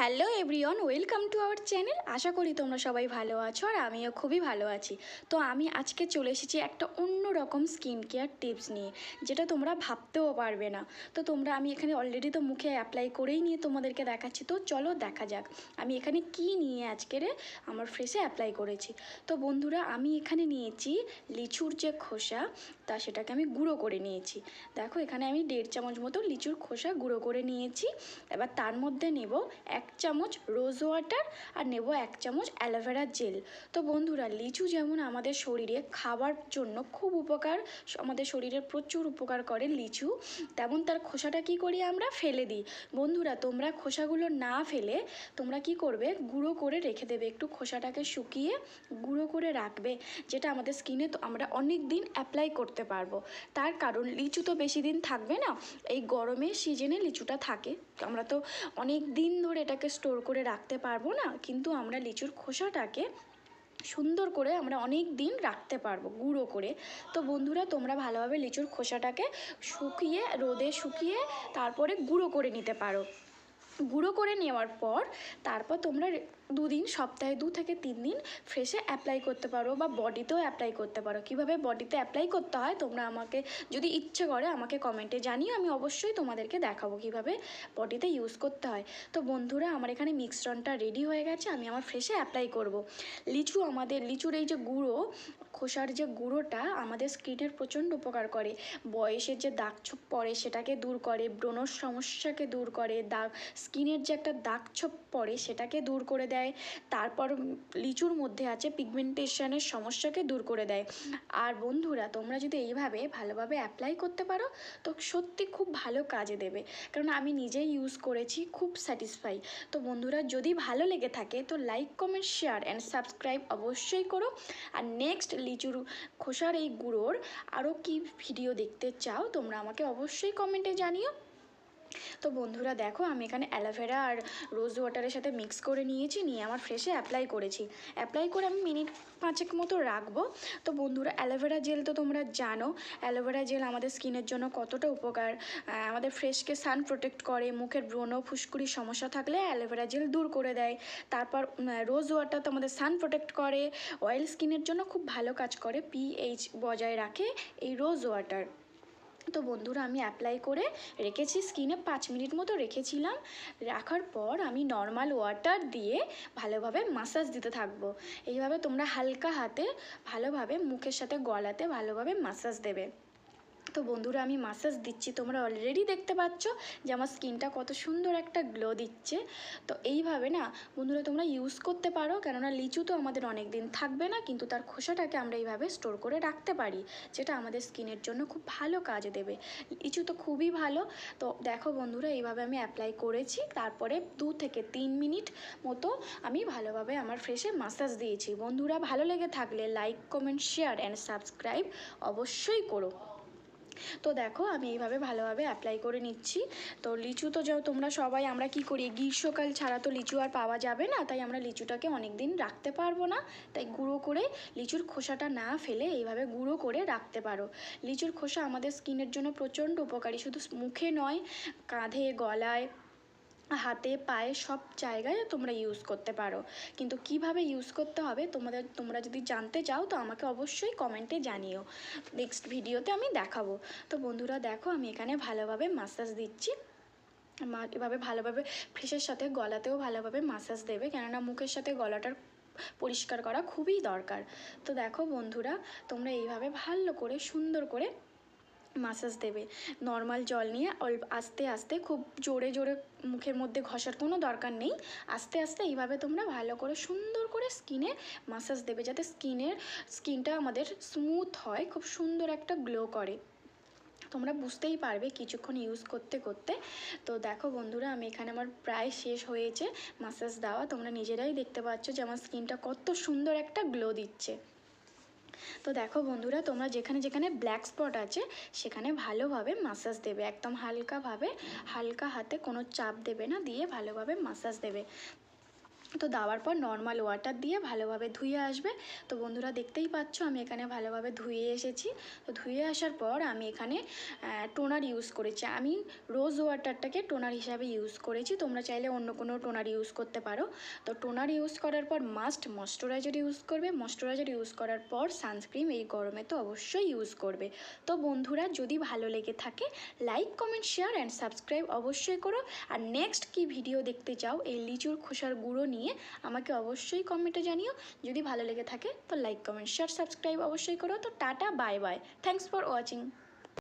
Hello everyone, welcome to our channel. আশা করি তোমরা সবাই ভালো আছো আর আমিও খুবই ভালো আছি। তো আমি আজকে চলে এসেছি একটা অন্য রকম স্কিন কেয়ার টিপস নিয়ে, যেটা তোমরা ভাবতেও পারবে না। তো তোমরা, আমি এখানে অলরেডি তো মুখে অ্যাপ্লাই করেই নিয়ে তোমাদেরকে দেখাচ্ছি। তো চলো দেখা যাক, আমি এখানে কি নিয়ে আজকের আমার ফ্রেসে অ্যাপ্লাই করেছি। তো বন্ধুরা, আমি এখানে নিয়েছি লিচুর যে খোসা, তা সেটাকে আমি গুঁড়ো করে নিয়েছি। দেখো, এখানে আমি দেড় চামচ মতো লিচুর খোসা গুঁড়ো করে নিয়েছি। এবার তার মধ্যে নেব এক চামচ রোজ ওয়াটার আর নেব এক চামচ অ্যালোভেরা জেল তো বন্ধুরা, লিচু যেমন আমাদের শরীরে খাবার জন্য খুব উপকার আমাদের শরীরে প্রচুর উপকার করে লিচু, তেমন তার খোসাটা কি করি আমরা? ফেলে দিই। বন্ধুরা, তোমরা খোসাগুলো না ফেলে তোমরা কি করবে? গুঁড়ো করে রেখে দেবে। একটু খোসাটাকে শুকিয়ে গুঁড়ো করে রাখবে, যেটা আমাদের স্কিনে তো আমরা অনেক দিন অ্যাপ্লাই করতে পারব। তার কারণ, লিচু তো বেশি দিন থাকবে না। এই গরমের সিজনে লিচুটা থাকে। আমরা তো অনেক দিন ধরে এটাকে স্টোর করে রাখতে পারব না, কিন্তু আমরা লিচুর খোসাটাকে সুন্দর করে আমরা অনেক দিন রাখতে পারব, গুঁড়ো করে। তো বন্ধুরা, তোমরা ভালোভাবে লিচুর খোসাটাকে শুকিয়ে, রোদে শুকিয়ে তারপরে গুঁড়ো করে নিতে পারো। গুঁড়ো করে নেওয়ার পর তারপর তোমরা দুদিন, সপ্তাহে দু থেকে তিন দিন ফ্রেশে অ্যাপ্লাই করতে পারো বা বডিতেও অ্যাপ্লাই করতে পারো। কীভাবে বডিতে অ্যাপ্লাই করতে হয় তোমরা আমাকে যদি ইচ্ছে করে আমাকে কমেন্টে জানিও, আমি অবশ্যই তোমাদেরকে দেখাবো কীভাবে বডিতে ইউজ করতে হয়। তো বন্ধুরা, আমার এখানে মিক্সটনটা রেডি হয়ে গেছে, আমি আমার ফ্রেশে অ্যাপ্লাই করব। লিচু আমাদের, লিচুর এই যে গুঁড়ো, খোসার যে গুঁড়োটা আমাদের স্কিনের প্রচণ্ড উপকার করে। বয়সের যে দাগ ছোপ পড়ে, সেটাকে দূর করে, ব্রণর সমস্যাকে দূর করে, দাগ স্কিনের যে একটা দাগ ছোপ পড়ে, সেটাকে দূর করে দেয়। তারপর লিচুর মধ্যে আছে পিগমেন্টেশনের সমস্যাকে দূর করে দেয়। আর বন্ধুরা, তোমরা যদি এইভাবে ভালোভাবে অ্যাপ্লাই করতে পারো, তো সত্যি খুব ভালো কাজে দেবে। কারণ আমি নিজেই ইউজ করেছি, খুব স্যাটিসফাই তো বন্ধুরা, যদি ভালো লেগে থাকে, তো like comment share and subscribe অবশ্যই করো। আর নেক্সট লিচুর খোসার এই গুঁড়োর আরও কি ভিডিও দেখতে চাও, তোমরা আমাকে অবশ্যই কমেন্টে জানিও। তো বন্ধুরা দেখো, আমি এখানে অ্যালোভেরা আর রোজ ওয়াটারের সাথে মিক্স করে নিয়েছি, নিয়ে আমার ফ্রেশে অ্যাপ্লাই করেছি। অ্যাপ্লাই করে আমি মিনিট পাঁচেক মতো রাখব। তো বন্ধুরা অ্যালোভেরা জেল তো তোমরা জানো অ্যালোভেরা জেল আমাদের স্কিনের জন্য কতটা উপকার। আমাদের ফ্রেশকে সান প্রোটেক্ট করে, মুখের ব্রণ ফুসকুড়ির সমস্যা থাকলে অ্যালোভেরা জেল দূর করে দেয়। তারপর রোজ ওয়াটার তো আমাদের সান প্রোটেক্ট করে অয়েল স্কিনের জন্য খুব ভালো কাজ করে পিএইচ বজায় রাখে এই রোজ ওয়াটার তো বন্ধুরা, আমি অ্যাপ্লাই করে রেখেছি স্কিনে পাঁচ মিনিট মতো রেখেছিলাম। রাখার পর আমি নর্মাল ওয়াটার দিয়ে ভালোভাবে মাসাজ দিতে থাকব। এইভাবে তোমরা হালকা হাতে ভালোভাবে মুখের সাথে গলাতে ভালোভাবে মাসাজ দেবে। তো বন্ধুরা আমি মাসাজ দিচ্ছি, তোমরা অলরেডি দেখতে পাচ্ছ যে আমার স্কিনটা কত সুন্দর একটা গ্লো দিচ্ছে। তো এইভাবে না, বন্ধুরা তোমরা ইউজ করতে পারো, কেননা লিচু তো আমাদের অনেক দিন থাকবে না, কিন্তু তার খোসাটাকে আমরা এইভাবে স্টোর করে রাখতে পারি, যেটা আমাদের স্কিনের জন্য খুব ভালো কাজ দেবে। লিচু তো খুবই ভালো। তো দেখো বন্ধুরা, এইভাবে আমি অ্যাপ্লাই করেছি, তারপরে দু থেকে তিন মিনিট মতো আমি ভালোভাবে আমার ফ্রেশে মাসাজ দিয়েছি। বন্ধুরা ভালো লেগে থাকলে like comment share and subscribe অবশ্যই করো। তো দেখো, আমি এইভাবে ভালোভাবে অ্যাপ্লাই করে নিচ্ছি। তো লিচু তো যাও তোমরা সবাই, আমরা কি করি? গ্রীষ্মকাল ছাড়া তো লিচু আর পাওয়া যাবে না, তাই আমরা লিচুটাকে অনেক দিন রাখতে পারব না। তাই গুঁড়ো করে লিচুর খোসাটা না ফেলে এইভাবে গুঁড়ো করে রাখতে পারো। লিচুর খোসা আমাদের স্কিনের জন্য প্রচণ্ড উপকারী, শুধু মুখে নয়, কাঁধে, গলায় হাতে, পায়ে সব জায়গায় তোমরা ইউজ করতে পারো। কিন্তু কীভাবে ইউজ করতে হবে তোমাদের, তোমরা যদি জানতে চাও তো আমাকে অবশ্যই কমেন্টে জানিও। নেক্সট ভিডিওতে আমি দেখাবো। তো বন্ধুরা দেখো, আমি এখানে ভালোভাবে মাসাজ দিচ্ছি। মা এভাবে ভালোভাবে ফ্রেশের সাথে গলাতেও ভালোভাবে মাসাজ দেবে। কেননা মুখের সাথে গলাটার পরিষ্কার করা খুবই দরকার। তো দেখো বন্ধুরা, তোমরা এইভাবে ভালো করে, সুন্দর করে মাসাজ দেবে। নর্মাল জল নিয়ে অল্প আস্তে আস্তে খুব জোরে জোরে মুখের মধ্যে ঘষার কোনো দরকার নেই। আস্তে আস্তে এইভাবে তোমরা ভালো করে সুন্দর করে স্কিনে মাসাজ দেবে যাতে স্কিনের স্কিনটা আমাদের স্মুথ হয়, খুব সুন্দর একটা গ্লো করে। তোমরা বুঝতেই পারবে কিছুক্ষণ ইউজ করতে করতে। তো দেখো বন্ধুরা, আমি এখানে আমার প্রায় শেষ হয়েছে মাসাজ দেওয়া। তোমরা নিজেরাই দেখতে পাচ্ছ যে আমার স্কিনটা কত সুন্দর একটা গ্লো দিচ্ছে। তো দেখো বন্ধুরা, তোমরা যেখানে যেখানে ব্ল্যাক স্পট আছে, সেখানে ভালোভাবে মাসাজ দেবে। একদম হালকাভাবে, হালকা হাতে কোনো চাপ দেবে না, দিয়ে ভালোভাবে মাসাজ দেবে। তো দেওয়ার পর নর্মাল ওয়াটার দিয়ে ভালোভাবে ধুয়ে আসবে। তো বন্ধুরা দেখতেই পাচ্ছ, আমি এখানে ভালোভাবে ধুয়ে এসেছি। তো ধুয়ে আসার পর আমি এখানে টোনার ইউজ করেছি। আমি রোজ ওয়াটারটাকে টোনার হিসাবে ইউজ করেছি। তোমরা চাইলে অন্য কোনো টোনার ইউজ করতে পারো। তো টোনার ইউজ করার পর মাস্ট ময়শ্চারাইজার ইউজ করবে। ময়শ্চারাইজার ইউজ করার পর সানস্ক্রিন এই গরমে তো অবশ্যই ইউজ করবে। তো বন্ধুরা, যদি ভালো লেগে থাকে like comment share and subscribe অবশ্যই করো। আর নেক্সট কি ভিডিও দেখতে চাও, এই লিচুর খোসার গুঁড়ো নিয়ে আমাকে অবশ্যই কমেন্টে জানিও। যদি ভালো লেগে থাকে তো লাইক কমেন্ট শেয়ার সাবস্ক্রাইব অবশ্যই করো। তো tata bye bye thanks for watching